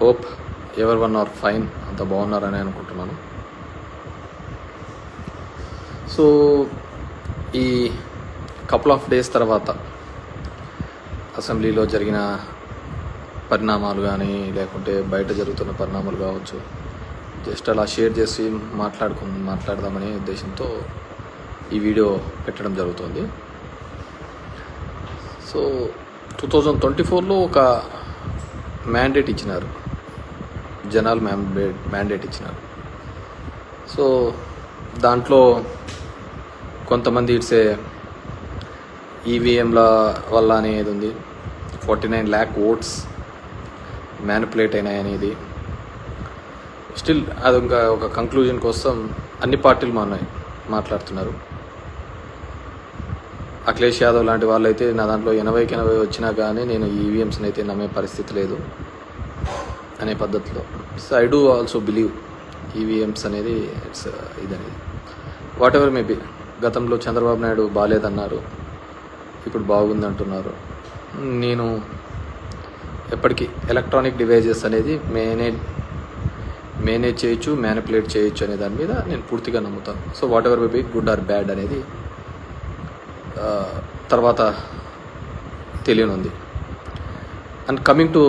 Hope everyone are fine అంత బాగున్నారని అనుకుంటున్నాను. సో ఈ కపుల్ ఆఫ్ డేస్ తర్వాత అసెంబ్లీలో జరిగిన పరిణామాలు కానీ లేకుంటే బయట జరుగుతున్న పరిణామాలు కావచ్చు జస్ట్ అలా షేర్ చేసి మాట్లాడుకు మాట్లాడదామనే ఉద్దేశంతో ఈ వీడియో పెట్టడం జరుగుతుంది. సో టూ థౌజండ్ ట్వంటీ ఫోర్లో ఒక మ్యాండేట్ ఇచ్చినారు. జనాలు మ్యాండేట్ మ్యాండేట్ ఇచ్చినారు. సో దాంట్లో కొంతమంది ఇట్సే ఈవీఎంల వల్ల అనేది ఉంది. Forty nine lakh votes manipulate అయినాయి అనేది. స్టిల్ అది ఇంకా ఒక కంక్లూజన్ కోసం అన్ని పార్టీలు మానే మాట్లాడుతున్నారు. అఖిలేష్ యాదవ్ లాంటి వాళ్ళు అయితే నా దాంట్లో ఎనభైకి ఎనభై వచ్చినా కానీ నేను ఈవీఎంస్ని అయితే నమ్మే పరిస్థితి లేదు అనే పద్ధతిలో. So I do also believe EVMs అనేది ఇట్స్ uh, ఇదనేది. వాట్ ఎవర్ మేబీ గతంలో చంద్రబాబు నాయుడు బాగాలేదన్నారు ఇప్పుడు బాగుంది అంటున్నారు నేను ఎప్పటికీ ఎలక్ట్రానిక్ డివైజెస్ అనేది మేనేజ్ మేనేజ్ చేయొచ్చు మ్యానిపులేట్ చేయొచ్చు అనే దాని మీద నేను పూర్తిగా నమ్ముతాను. So whatever maybe good or bad అనేది uh, తర్వాత తెలియనుంది. అండ్ కమింగ్ టు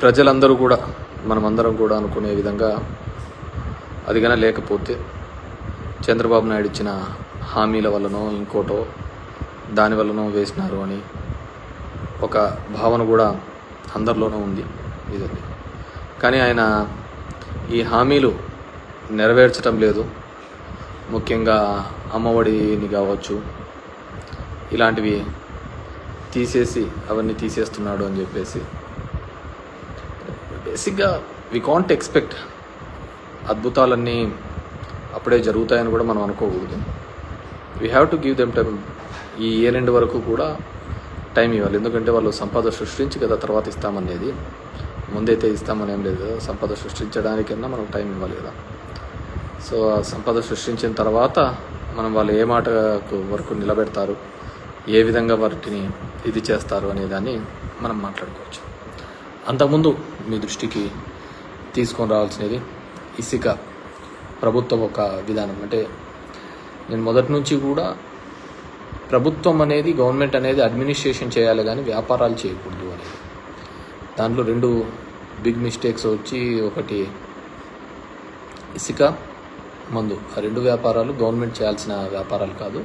ప్రజలందరూ కూడా మనమందరం కూడా అనుకునే విధంగా అది లేకపోతే చంద్రబాబు నాయుడు ఇచ్చిన హామీల వల్లనో ఇంకోటో దానివల్లనో వేసినారు అని ఒక భావన కూడా అందరిలోనూ ఉంది ఇది కానీ ఆయన ఈ హామీలు నెరవేర్చడం లేదు. ముఖ్యంగా అమ్మఒడిని కావచ్చు ఇలాంటివి తీసేసి అవన్నీ తీసేస్తున్నాడు అని చెప్పేసి బేసిక్గా వి కాంట్ ఎక్స్పెక్ట్ అద్భుతాలన్నీ అప్పుడే జరుగుతాయని కూడా మనం అనుకోకూడదు. We have to give them time ఈ ఇయర్ ఎండ్ వరకు కూడా టైం ఇవ్వాలి. ఎందుకంటే వాళ్ళు సంపద సృష్టించి కదా తర్వాత ఇస్తామనేది. ముందైతే ఇస్తామని ఏం లేదు. సంపద సృష్టించడానికన్నా మనం టైం ఇవ్వాలి కదా. సో ఆ సంపద సృష్టించిన తర్వాత మనం వాళ్ళు ఏ మాటకు వరకు నిలబెడతారు ఏ విధంగా వాటిని ఇది చేస్తారు అనే దాన్ని మనం మాట్లాడుకోవచ్చు. అంతకుముందు మీ దృష్టికి తీసుకొని రావాల్సినది ఇసుక ప్రభుత్వం ఒక విధానం. అంటే నేను మొదటి నుంచి కూడా ప్రభుత్వం అనేది గవర్నమెంట్ అనేది అడ్మినిస్ట్రేషన్ చేయాలి కానీ వ్యాపారాలు చేయకూడదు అనేది. దాంట్లో రెండు బిగ్ మిస్టేక్స్ వచ్చి ఒకటి ఇసుక మందు. ఆ రెండు వ్యాపారాలు గవర్నమెంట్ చేయాల్సిన వ్యాపారాలు కాదు.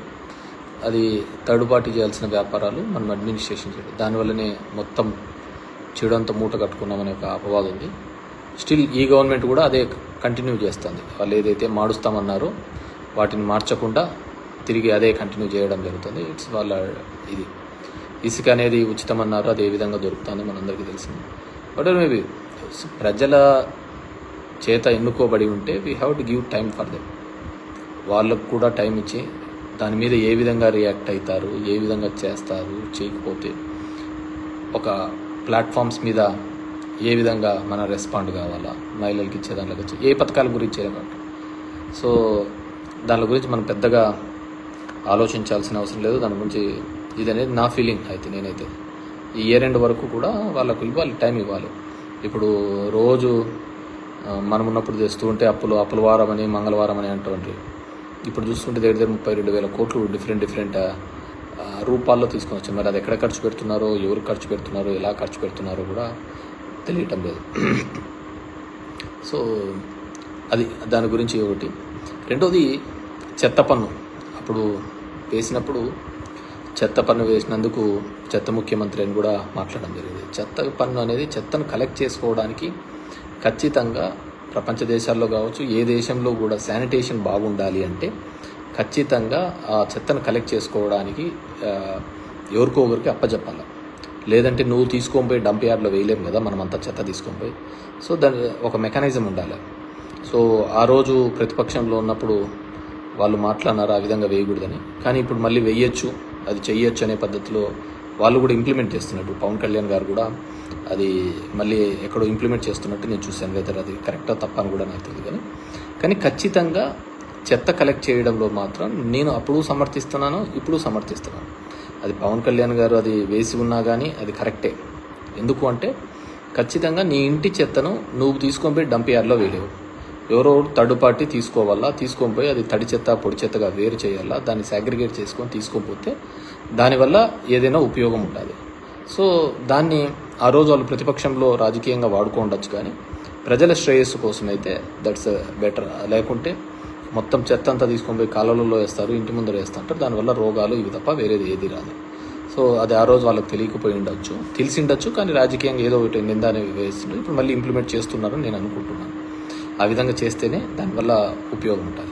అది థర్డ్ పార్టీ చేయాల్సిన వ్యాపారాలు మనం అడ్మినిస్ట్రేషన్ చేయాలి. దానివల్లనే మొత్తం చెడంతా మూట కట్టుకున్నామనే ఒక అపవాదం ఉంది. స్టిల్ ఈ గవర్నమెంట్ కూడా అదే కంటిన్యూ చేస్తుంది. వాళ్ళు ఏదైతే మారుస్తామన్నారో వాటిని మార్చకుండా తిరిగి అదే కంటిన్యూ చేయడం జరుగుతుంది. ఇట్స్ వాళ్ళ ఇది. ఇసుక అనేది ఉచితం అన్నారు అది ఏ విధంగా దొరుకుతుంది మనందరికీ తెలిసింది. బట్ మేబీ ప్రజల చేత ఎన్నుకోబడి ఉంటే we have to give time for them వాళ్ళకు కూడా టైం ఇచ్చి దాని మీద ఏ విధంగా రియాక్ట్ అవుతారు ఏ విధంగా చేస్తారు చేయకపోతే ఒక ప్లాట్ఫామ్స్ మీద ఏ విధంగా మన రెస్పాండ్ కావాలా మహిళలకు ఇచ్చే దాంట్లో వచ్చి ఏ పథకాల గురించి అనమాట సో దాని గురించి మనం పెద్దగా ఆలోచించాల్సిన అవసరం లేదు. దాని గురించి ఇది అనేది నా ఫీలింగ్ అయితే నేనైతే. ఈ ఇయర్ ఎండ్ వరకు కూడా వాళ్ళకు ఇవ్వాలి టైం ఇవ్వాలి. ఇప్పుడు రోజు మనం ఉన్నప్పుడు తెస్తూ ఉంటే అప్పులు అప్పుల వారం అని మంగళవారం అని అంటుంటే ఇప్పుడు చూస్తుంటే దగ్గర దగ్గర ముప్పై రెండు వేల కోట్లు డిఫరెంట్ డిఫరెంట్ రూపాల్లో తీసుకొని వచ్చారు మరి అది ఎక్కడ ఖర్చు పెడుతున్నారో ఎవరు ఖర్చు పెడుతున్నారో ఎలా ఖర్చు పెడుతున్నారో కూడా తెలియటం లేదు. సో అది దాని గురించి ఒకటి. రెండోది చెత్త పన్ను. అప్పుడు వేసినప్పుడు చెత్త పన్ను వేసినందుకు చెత్త ముఖ్యమంత్రి అని కూడా మాట్లాడడం జరిగింది. చెత్త పన్ను అనేది చెత్తను కలెక్ట్ చేసుకోవడానికి ఖచ్చితంగా ప్రపంచ దేశాల్లో కావచ్చు ఏ దేశంలో కూడా శానిటేషన్ బాగుండాలి అంటే ఖచ్చితంగా ఆ చెత్తను కలెక్ట్ చేసుకోవడానికి ఎవరికో ఒకరికి అప్పచెప్పాలి లేదంటే నువ్వు తీసుకొని పోయి డంప్ యార్డ్లో వేయలేము కదా మనం అంత చెత్త తీసుకొని పోయి. సో దాని ఒక మెకానిజం ఉండాలి. సో ఆ రోజు ప్రతిపక్షంలో ఉన్నప్పుడు వాళ్ళు మాట్లాడినారు ఆ విధంగా వేయకూడదని. కానీ ఇప్పుడు మళ్ళీ వేయచ్చు అది చెయ్యొచ్చు అనే పద్ధతిలో వాళ్ళు కూడా ఇంప్లిమెంట్ చేస్తున్నట్టు పవన్ కళ్యాణ్ గారు కూడా అది మళ్ళీ ఎక్కడో ఇంప్లిమెంట్ చేస్తున్నట్టు నేను చూశాను వెదర్ అది కరెక్టా తప్ప అని కూడా నాకు తెలియదు. కానీ కానీ ఖచ్చితంగా చెత్త కలెక్ట్ చేయడంలో మాత్రం నేను అప్పుడు సమర్థిస్తున్నాను ఇప్పుడు సమర్థిస్తున్నాను. అది పవన్ కళ్యాణ్ గారు అది వేసి ఉన్నా కానీ అది కరెక్టే ఎందుకు అంటే ఖచ్చితంగా నీ ఇంటి చెత్తను నువ్వు తీసుకొని పోయి డంప్ యార్డ్లో వేయలేవు. ఎవరో థర్డ్ పార్టీ తీసుకోవాలా తీసుకొని పోయి అది తడి చెత్త పొడి చెత్తగా వేరు చేయాలా దాన్ని సాగ్రిగేట్ చేసుకొని తీసుకొని పోతే దానివల్ల ఏదైనా ఉపయోగం ఉంటుంది సో దాన్ని ఆ రోజు వాళ్ళు ప్రతిపక్షంలో రాజకీయంగా వాడుకోండొచ్చు కానీ ప్రజల శ్రేయస్సు కోసం అయితే దట్స్ బెటర్ లేకుంటే మొత్తం చెత్త అంతా తీసుకొని పోయి కాలువలలో వేస్తారు ఇంటి ముందర వేస్తుంటారు దానివల్ల రోగాలు ఇవి తప్ప వేరేది ఏది రాదు. సో అది ఆ రోజు వాళ్ళకి తెలియకపోయి ఉండొచ్చు. తెలిసి ఉండొచ్చు కానీ రాజకీయంగా ఏదో ఒకటి నింద అనేవి వేస్తుండ్రు ఇప్పుడు మళ్ళీ ఇంప్లిమెంట్ చేస్తున్నారని నేను అనుకుంటున్నాను. ఆ విధంగా చేస్తేనే దానివల్ల ఉపయోగం ఉంటుంది.